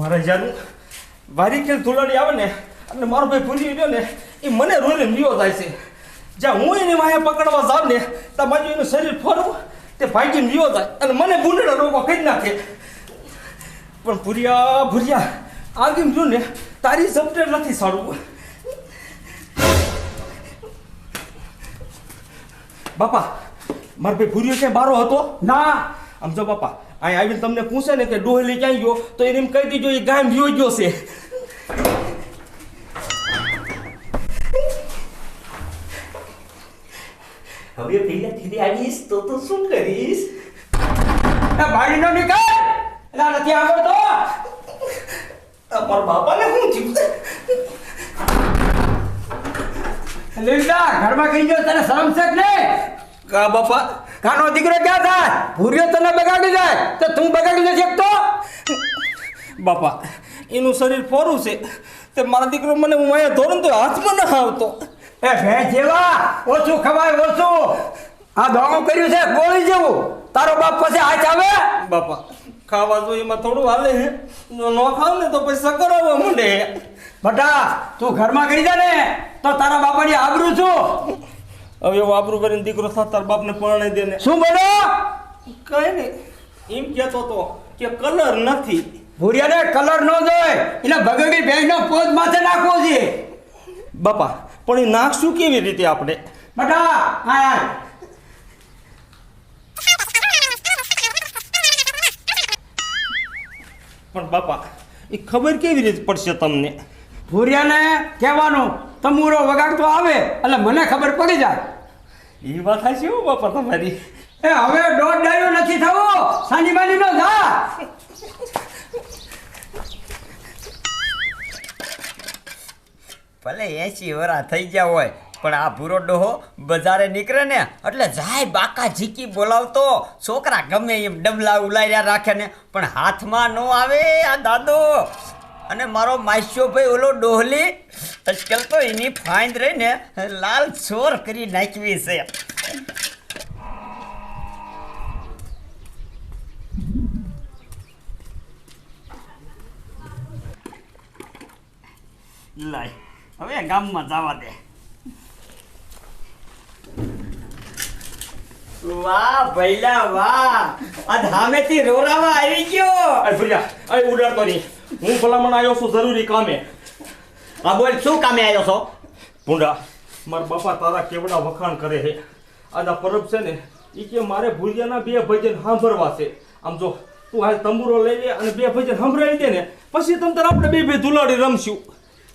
મારે જ્યારે વારી ખેલ ધૂળાડી આવે ને અને મારો ભાઈ ભૂલી ગયો ને એ મને રોઈને લીઓ થાય છે. જ્યાં હું એને માહે પકડવા જાઉં ને ત્યાં બાજુ એનું શરીર ફરવું તે ભાગીને લીઓ થાય અને મને બુંડડા રોગો કહી નાખે. પણ ભૂરિયા ભૂરિયા આગી જો ને તારી ઝપટે નથી સારું બાપા મારો ભાઈ ભૂરિયો ક્યાંય બારો હતો? ના. આમ જો બાપા અહીં આવીને તમને પૂછે ને કે ડોહલી ક્યાં ગયો તો એને એમ કહી દીજો એ ગામ ગયો ગયો છે. હવે પેલા ધીરે આવીશ તો તો શું કરીશ? એ ભાડી નો નીકળ! એલા નથી આવડતો. તમારા બાપાને શું જીવ લીલા ઘરમાં કઈ ગયો તને શરમ છે કે નહીં? કા બાપા? કાનો દીકરો ક્યાં થાય? ભૂર્યો તને બગાડી જાય તો તું બગાડી નથી શકતો બાપા એનું શરીર ફોરું છે તે મારા દીકરો મને હું અહીંયા ધોરણ તો હાથમાં ન આવતો. એ ભેંસ જેવા ઓછું ખવાય ઓછું. આ દોણું કર્યું છે ગોળી જેવું. તારો બાપ પછી હાથ આવે? બાપા ખાવા જોઈએ એમાં થોડું હાલે હે. ન ખાવ ને તો પછી સકર આવવા માંડે બટા તું ઘરમાં કરી જા ને તો તારા બાપાની આબરું છું. હવે એવો આબરૂ કરીને દીકરો થાત તાર બાપને પરણાઈ દે ને. શું બોલો? કઈ નહીં એમ કહેતો તો કે કલર નથી. ભૂરિયાને કલર ન જોય એટલે બગડી ભેંસનો પોત માથે નાખવો છે. બાપા પણ એ નાખશું કેવી રીતે આપણે? બટા હા પણ બાપા એ ખબર કેવી રીતે પડશે તમને? ભૂરિયાને કહેવાનું તમુરો વગાડતો આવે એટલે મને ખબર પડી જાય. એ વાત થાય હો બાપા તમારી. એ હવે દોઢ ડાયો નથી થવો. સાની માની નો જા ભલે એસી વરા થઈ ગયા હોય પણ આ ભૂરો ડોહો બજારે નીકળે ને એટલે જાય બાકા ઝીકી બોલાવતો. છોકરા ગમે એમ ડબલા ઉલાર્યા રાખે ને પણ હાથમાં ન આવે આ દાદો. અને મારો માસ્યો ભાઈ ઓલો ડોહલી આજકાલ તો એની ફાઇન રહીને લાલ ચોર કરી નાખવી છે. લાય હવે ગામમાં જવા દે વાહ ભૈલા વાહ આ ધામેથી રોરાવા આવી ગયો અરે ભૂલ્યા અરે ઉડાડતો નહીં હું ભલામણ આવ્યો છું જરૂરી કામે હા બોલ શું કામે આવ્યો છો ભૂંડા મારા બાપા તારા કેવડા વખાણ કરે છે આજ આ પરબ છે ને એ કે મારે ભૂલિયાના બે ભજન સાંભળવા છે આમ જો તું હાલ તંબુરો લઈ લે અને બે ભજન સાંભળાવી દે ને પછી તમ તાર આપણે બે બે ધુલાડી રમશું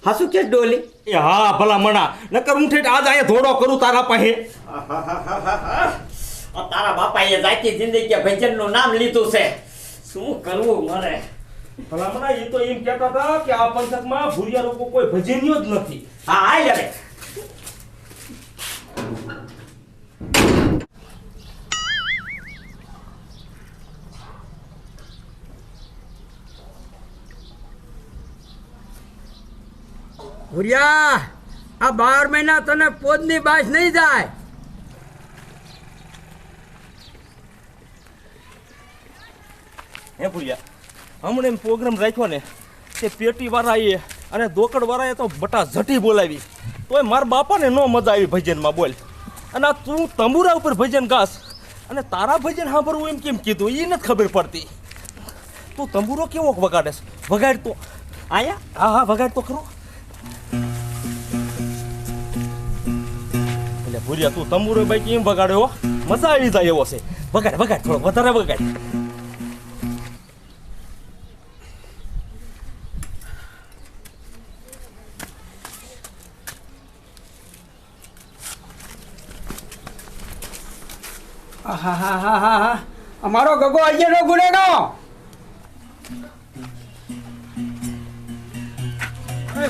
હા શું કે ડોલી? એ હા ભલા મણા. નકર હું ઠેઠ આજ અહીંયા ધોડો કરું તારા પાસે. આ તારા બાપાએ જાતી જિંદગી ભજનનું નામ લીધું છે. શું કરવું મારે? ભલા મણા એ તો એમ કહેતા હતા કે આ પંથકમાં ભૂરિયા લોકો કોઈ ભજનીયો જ નથી. હા હા હવે. ભૂરિયા આ બાર મહિના તને પોદની બાસ નહીં જાય. હે ભૂરિયા હમણાં એમ પ્રોગ્રામ રાખ્યો ને, તે પેટી વાળાએ અને દોકડ વાળાએ તો બટા ઝટી બોલાવી. તોય મારા બાપાને ન મજા આવી ભજનમાં બોલ. અને તું તંબુરા ઉપર ભજન ગાસ અને તારા ભજન સાંભળવું એમ કેમ કીધું એ નથી ખબર પડતી. તું તંબુરો કેવો વગાડેશ વગાડ તો આયા? હા હા વગાડ તો ખરો. એટલે ભૂરિયા તું તંબુરો ભાઈ કેમ વગાડ્યો મજા આવી જાય એવો છે. વગાડ વગાડ થોડો વધારે વગાડ. આહાહાહાહા. અમારો ગગો અજયનો ગુનેનો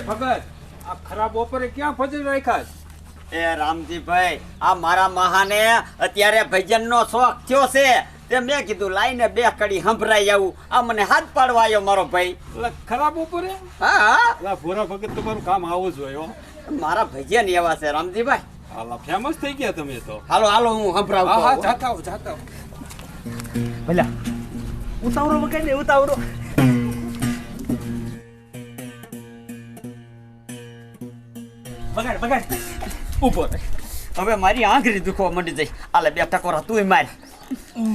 ભગત આ ખરાબ ઓપરે ક્યાં ફજર રાખ્યા એ રામજીભાઈ આ મારા મહાને અત્યારે ભજનનો શોખ થયો છે. તે મેં કીધું લાઈને બે કડી સંભળાઈ આવું. આ મને હાથ પાડવા આવ્યો મારો ભાઈ. ખરાબ ઉપર હા ભોરા ભગત તમારું કામ આવું જ મારા ભજન એવા છે રામજીભાઈ. હાલા ફેમસ થઈ ગયા તમે તો. હાલો હાલો હું સંભળાવું હા જાતા હું જાતા ભલા ઉતાવળો વગર ને ઉતાવળો. બગાડ બગાડ ઊભો રહે. હવે મારી આંગળી દુખવા માંડી જઈ આલે બે ટકોરા તું માર.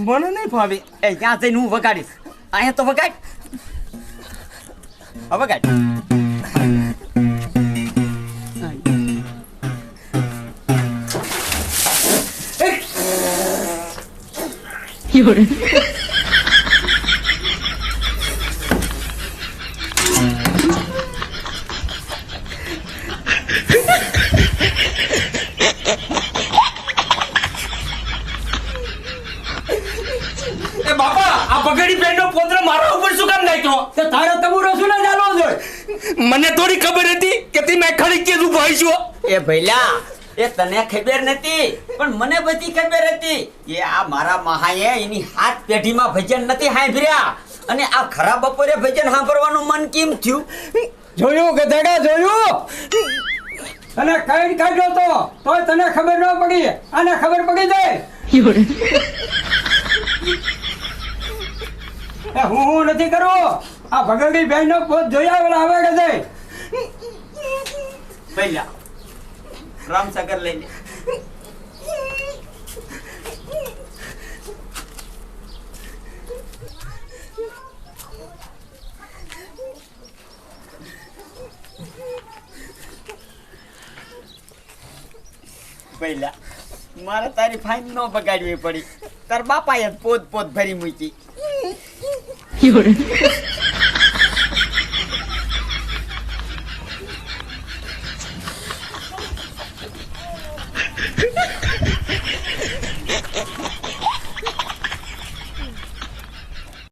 મને નહીં ભાવે એ ત્યાં જઈને હું વગાડીશ. અહીંયા તો વગાડ. હવે વગાડ. એ બાપા આ પગડી પેનનો પોત્ર મારા ઉપર શું કામ નાખ્યો? તે તારો તબુરો શું ના ચાલવો જોઈએ? મને થોડી ખબર હતી કે તી મેં ખડી કે તું ભાઈ છો એ ભઈલા એ તને ખબર નથી પણ મને બધી ખબર હતી. એ આ મારા મહાએ એની હાથ પેઢીમાં ભજન નથી સાંભળ્યા. અને આ ખરા બપોરે ભજન સાંભળવાનું મન કેમ થયું? જોયું ગધેડા જોયું? તને કઈ કાઢ્યો તો તોય તને ખબર ન પડી. અને ખબર પડી જાય. એ હું હું નથી કરવું? આ ભગવડી બેન નો પોત જોઈ આવેલા આવે કે છે. ભઈલા રામસાગર લઈ લે. પહેલા મારે તારી ફાઇન ન બગાડવી પડી. તાર બાપાએ પોત પોત ભરી મૂકી. 有人